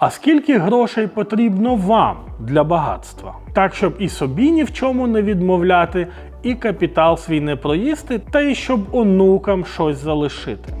А скільки грошей потрібно вам для багатства? Так, щоб і собі ні в чому не відмовляти, і капітал свій не проїсти, та й щоб онукам щось залишити.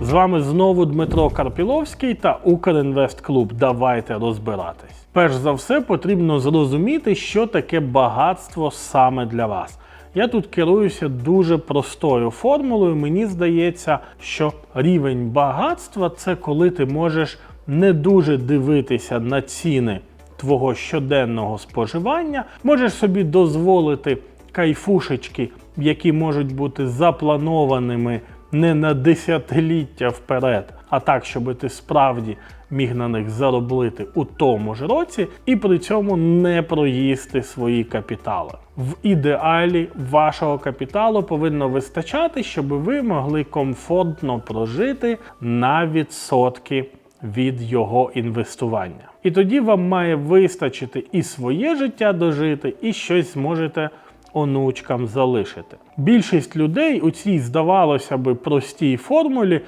З вами знову Дмитро Карпіловський та Укрінвест Клуб. Давайте розбиратись. Перш за все, потрібно зрозуміти, що таке багатство саме для вас. Я тут керуюся дуже простою формулою. Мені здається, що рівень багатства це коли ти можеш не дуже дивитися на ціни твого щоденного споживання, можеш собі дозволити кайфушечки, які можуть бути запланованими не на десятиліття вперед, а так, щоб ти справді міг на них заробити у тому ж році, і при цьому не проїсти свої капітали. В ідеалі вашого капіталу повинно вистачати, щоб ви могли комфортно прожити на відсотки від його інвестування. І тоді вам має вистачити і своє життя дожити, і щось зможете онучкам залишити. Більшість людей у цій, здавалося би, простій формулі,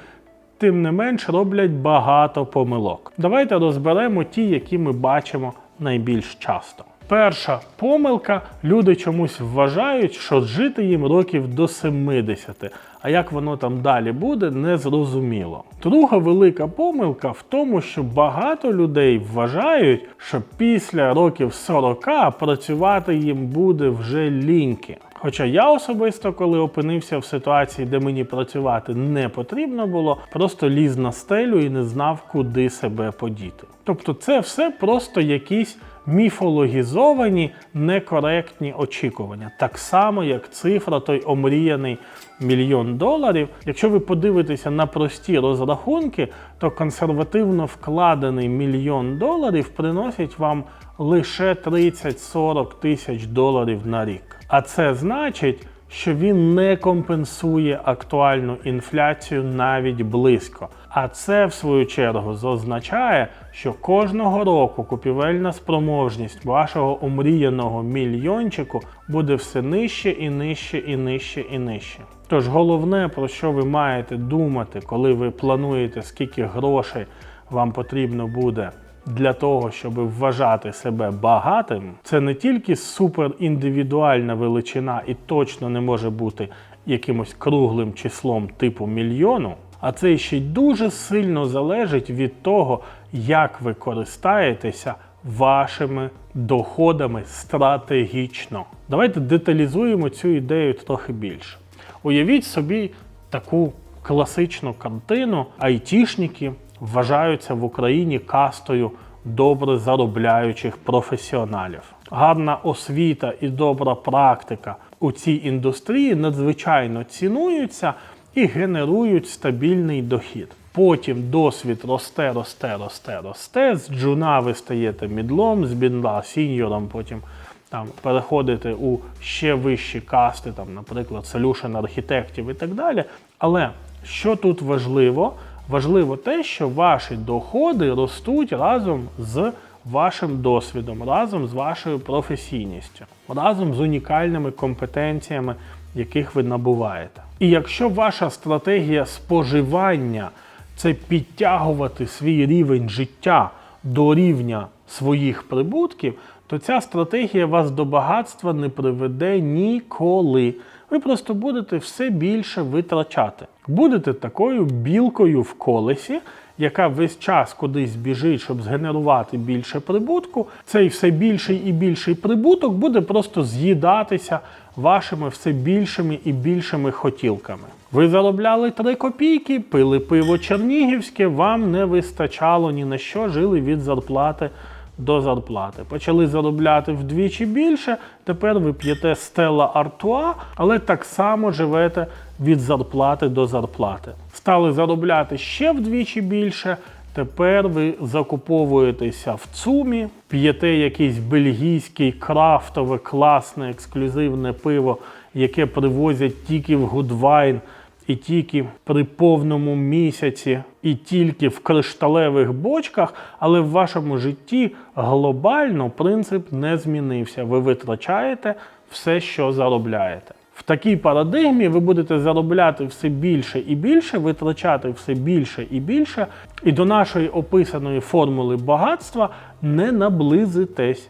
тим не менш роблять багато помилок. Давайте розберемо ті, які ми бачимо найбільш часто. Перша помилка: люди чомусь вважають, що жити їм років до 70, а як воно там далі буде, не зрозуміло. Друга велика помилка в тому, що багато людей вважають, що після років 40 працювати їм буде вже ліньки. Хоча я особисто, коли опинився в ситуації, де мені працювати не потрібно було, просто ліз на стелю і не знав, куди себе подіти. Тобто, це все просто якісь міфологізовані некоректні очікування, так само як цифра, той омріяний мільйон доларів. Якщо ви подивитеся на прості розрахунки, то консервативно вкладений мільйон доларів приносить вам лише 30-40 тисяч доларів на рік. А це значить, що він не компенсує актуальну інфляцію навіть близько. А це, в свою чергу, означає, що кожного року купівельна спроможність вашого омріяного мільйончику буде все нижче і нижче і нижче і нижче. Тож головне, про що ви маєте думати, коли ви плануєте, скільки грошей вам потрібно буде для того, щоб вважати себе багатим, це не тільки суперіндивідуальна величина і точно не може бути якимось круглим числом типу мільйону, а це ще й дуже сильно залежить від того, як ви користаєтеся вашими доходами стратегічно. Давайте деталізуємо цю ідею трохи більше. Уявіть собі таку класичну картину. Айтішники вважаються в Україні кастою добре заробляючих професіоналів. Гарна освіта і добра практика у цій індустрії надзвичайно цінуються і генерують стабільний дохід. Потім досвід росте, росте, росте, росте. З джуна ви стаєте мідлом, з бінла сіньором, потім там переходите у ще вищі касти, там, наприклад, solution архітектів і так далі. Але що тут важливо? Важливо те, що ваші доходи ростуть разом з вашим досвідом, разом з вашою професійністю, разом з унікальними компетенціями, яких ви набуваєте. І якщо ваша стратегія споживання це підтягувати свій рівень життя до рівня своїх прибутків, то ця стратегія вас до багатства не приведе ніколи. Ви просто будете все більше витрачати. Будете такою білкою в колесі, яка весь час кудись біжить, щоб згенерувати більше прибутку. Цей все більший і більший прибуток буде просто з'їдатися вашими все більшими і більшими хотілками. Ви заробляли 3 копійки, пили пиво чернігівське, вам не вистачало ні на що, жили від зарплати до зарплати. Почали заробляти вдвічі більше. Тепер ви п'єте стела Артуа, але так само живете від зарплати до зарплати. Стали заробляти ще вдвічі більше. Тепер ви закуповуєтеся в ЦУМі, п'єте якийсь бельгійський крафтове, класне, ексклюзивне пиво, яке привозять тільки в Гудвайн і тільки при повному місяці, і тільки в кришталевих бочках, але в вашому житті глобально принцип не змінився. Ви витрачаєте все, що заробляєте. В такій парадигмі ви будете заробляти все більше і більше, витрачати все більше і більше, і до нашої описаної формули багатства не наблизитесь.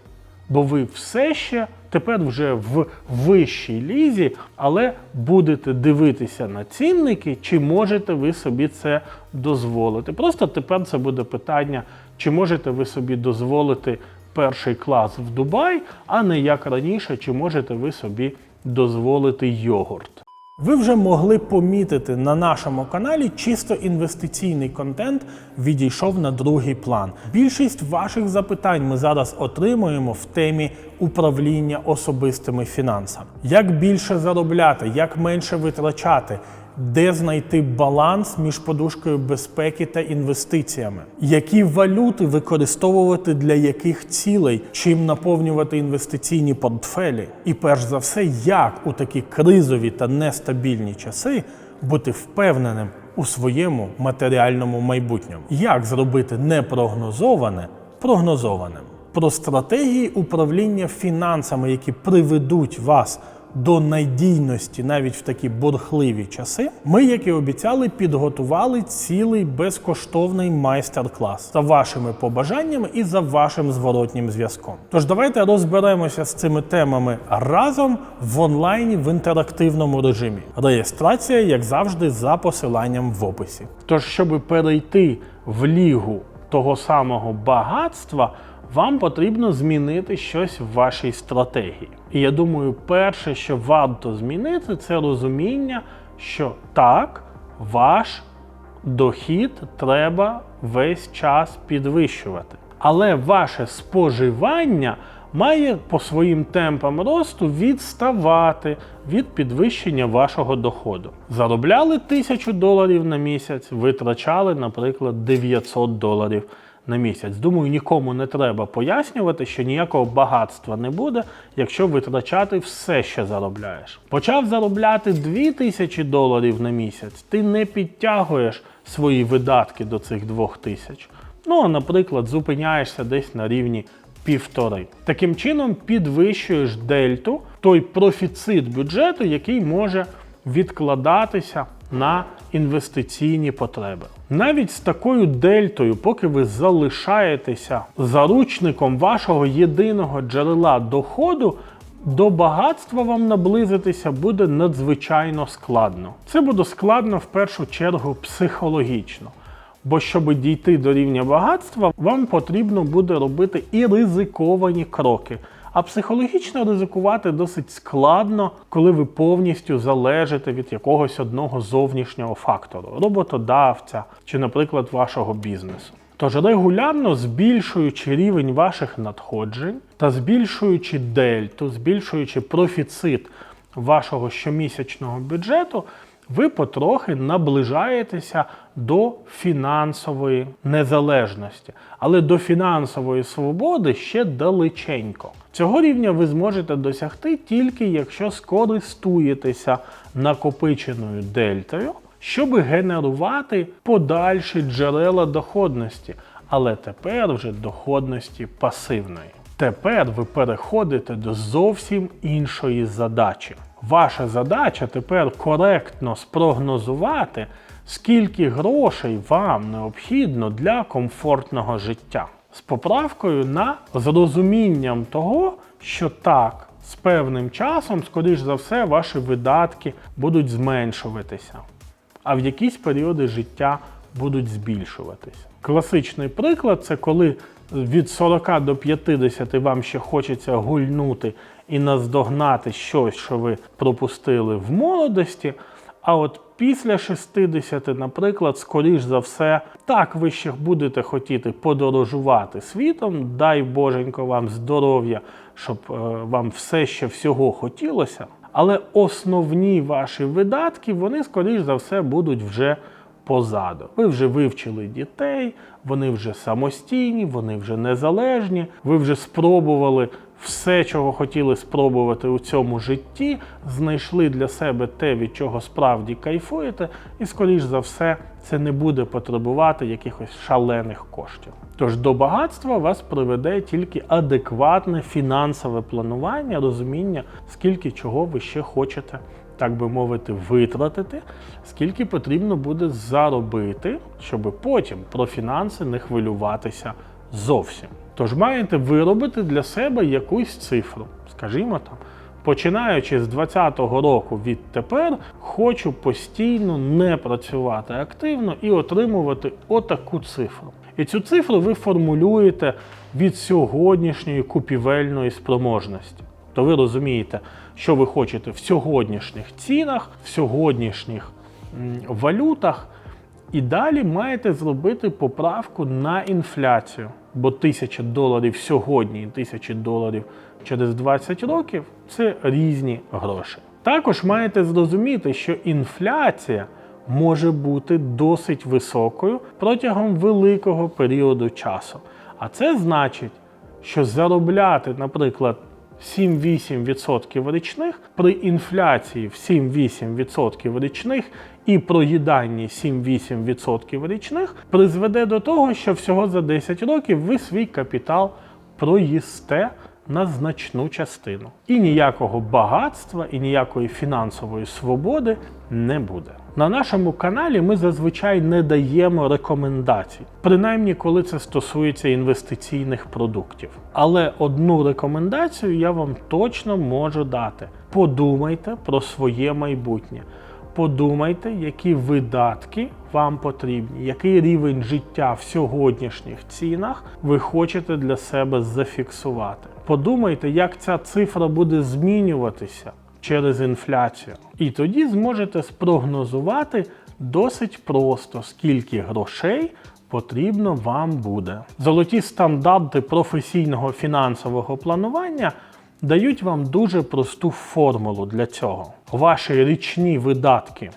Бо ви все ще тепер вже в вищій лізі, але будете дивитися на цінники, чи можете ви собі це дозволити. Просто тепер це буде питання, чи можете ви собі дозволити перший клас в Дубай, а не як раніше, чи можете ви собі дозволити йогурт. Ви вже могли помітити на нашому каналі чисто інвестиційний контент відійшов на другий план. Більшість ваших запитань ми зараз отримуємо в темі управління особистими фінансами. Як більше заробляти, як менше витрачати, де знайти баланс між подушкою безпеки та інвестиціями, які валюти використовувати для яких цілей, чим наповнювати інвестиційні портфелі, і перш за все, як у такі кризові та нестабільні часи бути впевненим у своєму матеріальному майбутньому, як зробити непрогнозоване прогнозованим. Про стратегії управління фінансами, які приведуть вас до надійності навіть в такі бурхливі часи, ми, як і обіцяли, підготували цілий безкоштовний майстер-клас за вашими побажаннями і за вашим зворотнім зв'язком. Тож давайте розберемося з цими темами разом в онлайні в інтерактивному режимі. Реєстрація, як завжди, за посиланням в описі. Тож, щоб перейти в лігу того самого багатства вам потрібно змінити щось в вашій стратегії. І я думаю, перше, що варто змінити, це розуміння, що так, ваш дохід треба весь час підвищувати. Але ваше споживання має по своїм темпам росту відставати від підвищення вашого доходу. Заробляли 1000 доларів на місяць, витрачали, наприклад, 900 доларів на місяць. Думаю, нікому не треба пояснювати, що ніякого багатства не буде, якщо витрачати все, що заробляєш. Почав заробляти 2000 доларів на місяць, ти не підтягуєш свої видатки до цих 2000. Ну, а, наприклад, зупиняєшся десь на рівні півтори. Таким чином підвищуєш дельту, той профіцит бюджету, який може відкладатися на інвестиційні потреби. Навіть з такою дельтою, поки ви залишаєтеся заручником вашого єдиного джерела доходу, до багатства вам наблизитися буде надзвичайно складно. Це буде складно в першу чергу психологічно. Бо щоб дійти до рівня багатства, вам потрібно буде робити і ризиковані кроки. А психологічно ризикувати досить складно, коли ви повністю залежите від якогось одного зовнішнього фактору роботодавця чи, наприклад, вашого бізнесу. Тож регулярно збільшуючи рівень ваших надходжень та збільшуючи дельту, збільшуючи профіцит вашого щомісячного бюджету, ви потрохи наближаєтеся до фінансової незалежності, але до фінансової свободи ще далеченько. Цього рівня ви зможете досягти тільки якщо скористуєтеся накопиченою дельтою, щоб генерувати подальші джерела доходності, але тепер вже доходності пасивної. Тепер ви переходите до зовсім іншої задачі. Ваша задача тепер коректно спрогнозувати, скільки грошей вам необхідно для комфортного життя. З поправкою на зрозумінням того, що так, з певним часом, скоріш за все, ваші видатки будуть зменшуватися, а в якісь періоди життя будуть збільшуватися. Класичний приклад це коли від 40 до 50 вам ще хочеться гульнути і наздогнати щось, що ви пропустили в молодості. А от після 60, наприклад, скоріш за все, так ви ще будете хотіти подорожувати світом. Дай Боженько вам здоров'я, щоб е, вам все ще всього хотілося. Але основні ваші видатки, вони, скоріш за все, будуть вже позаду. Ви вже вивчили дітей, вони вже самостійні, вони вже незалежні, ви вже спробували все, чого хотіли спробувати у цьому житті, знайшли для себе те, від чого справді кайфуєте, і, скоріш за все, це не буде потребувати якихось шалених коштів. Тож до багатства вас приведе тільки адекватне фінансове планування, розуміння, скільки чого ви ще хочете, так би мовити, витратити, скільки потрібно буде заробити, щоб потім про фінанси не хвилюватися зовсім. Тож маєте виробити для себе якусь цифру, скажімо там. Починаючи з 2020 року відтепер, хочу постійно не працювати активно і отримувати отаку цифру. І цю цифру ви формулюєте від сьогоднішньої купівельної спроможності. То ви розумієте, що ви хочете в сьогоднішніх цінах, в сьогоднішніх валютах, і далі маєте зробити поправку на інфляцію. Бо тисяча доларів сьогодні і тисячі доларів через 20 років це різні гроші. Також маєте зрозуміти, що інфляція може бути досить високою протягом великого періоду часу. А це значить, що заробляти, наприклад, 7-8% річних при інфляції в 7-8% річних і проїданні 7-8% річних призведе до того, що всього за 10 років ви свій капітал проїсте на значну частину. І ніякого багатства, і ніякої фінансової свободи не буде. На нашому каналі ми зазвичай не даємо рекомендацій, принаймні коли це стосується інвестиційних продуктів. Але одну рекомендацію я вам точно можу дати: подумайте про своє майбутнє. Подумайте, які видатки вам потрібні, який рівень життя в сьогоднішніх цінах ви хочете для себе зафіксувати. Подумайте, як ця цифра буде змінюватися через інфляцію. І тоді зможете спрогнозувати досить просто, скільки грошей потрібно вам буде. Золоті стандарти професійного фінансового планування дають вам дуже просту формулу для цього. Ваші річні видатки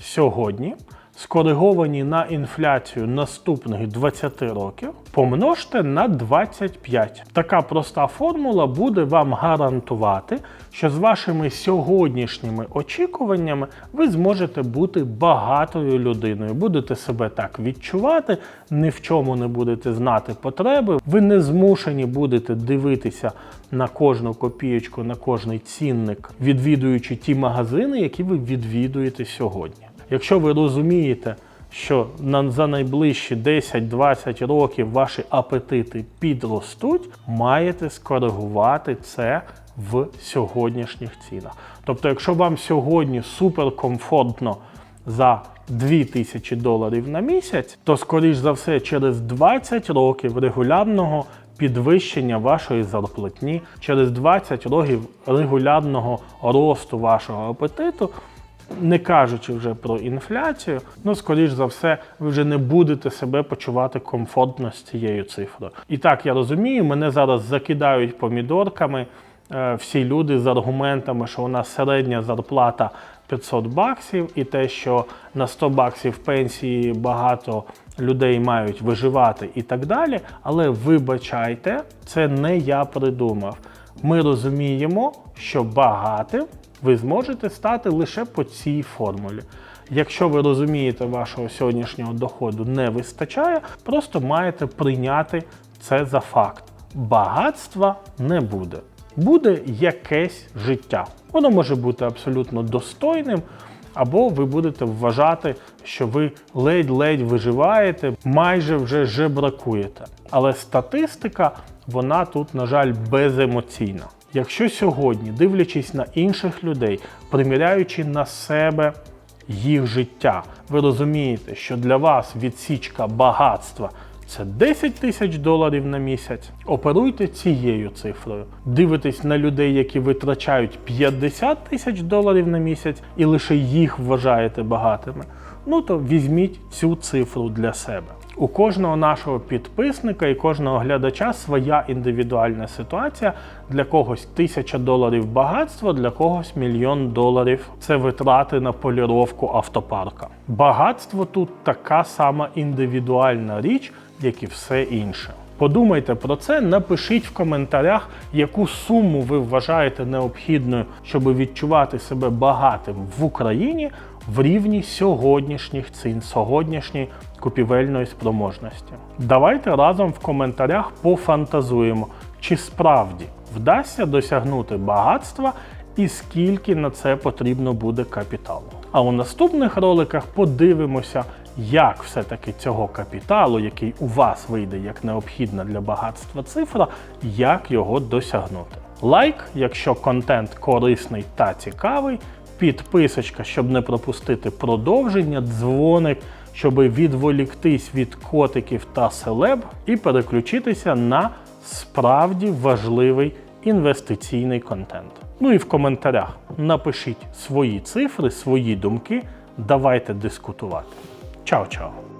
сьогодні, скориговані на інфляцію наступних 20 років, помножте на 25. Така проста формула буде вам гарантувати, що з вашими сьогоднішніми очікуваннями ви зможете бути багатою людиною. Будете себе так відчувати, ні в чому не будете знати потреби. Ви не змушені будете дивитися на кожну копієчку, на кожний цінник, відвідуючи ті магазини, які ви відвідуєте сьогодні. Якщо ви розумієте, що на, за найближчі 10-20 років ваші апетити підростуть, маєте скоригувати це в сьогоднішніх цінах. Тобто, якщо вам сьогодні суперкомфортно за 2000 доларів на місяць, то скоріш за все через 20 років регулярного підвищення вашої зарплатні, через 20 років регулярного росту вашого апетиту. Не кажучи вже про інфляцію, ну скоріш за все, ви вже не будете себе почувати комфортно з цією цифрою. І так я розумію, мене зараз закидають помідорками е, всі люди з аргументами, що у нас середня зарплата 500 баксів, і те, що на 100 баксів пенсії багато людей мають виживати і так далі. Але вибачайте, це не я придумав. Ми розуміємо, що багатим ви зможете стати лише по цій формулі. Якщо ви розумієте, вашого сьогоднішнього доходу не вистачає, просто маєте прийняти це за факт. Багатства не буде. Буде якесь життя. Воно може бути абсолютно достойним, або ви будете вважати, що ви ледь-ледь виживаєте, майже вже жебракуєте. Але статистика, вона тут, на жаль, беземоційна. Якщо сьогодні, дивлячись на інших людей, приміряючи на себе їх життя, ви розумієте, що для вас відсічка багатства це 10 тисяч доларів на місяць. Оперуйте цією цифрою. Дивитесь на людей, які витрачають 50 тисяч доларів на місяць, і лише їх вважаєте багатими. Ну то візьміть цю цифру для себе. У кожного нашого підписника і кожного глядача своя індивідуальна ситуація. Для когось тисяча доларів багатство, для когось мільйон доларів це витрати на поліровку автопарка. Багатство тут така сама індивідуальна річ, як і все інше. Подумайте про це, напишіть в коментарях, яку суму ви вважаєте необхідною, щоб відчувати себе багатим в Україні в рівні сьогоднішніх цін, сьогоднішньої купівельної спроможності. Давайте разом в коментарях пофантазуємо, чи справді вдасться досягнути багатства і скільки на це потрібно буде капіталу. А у наступних роликах подивимося, як все-таки цього капіталу, який у вас вийде як необхідна для багатства цифра, як його досягнути. Лайк, якщо контент корисний та цікавий, підписочка, щоб не пропустити продовження, дзвоник, щоб відволіктись від котиків та селеб і переключитися на справді важливий інвестиційний контент. Ну і в коментарях напишіть свої цифри, свої думки. Давайте дискутувати. Чао-чао!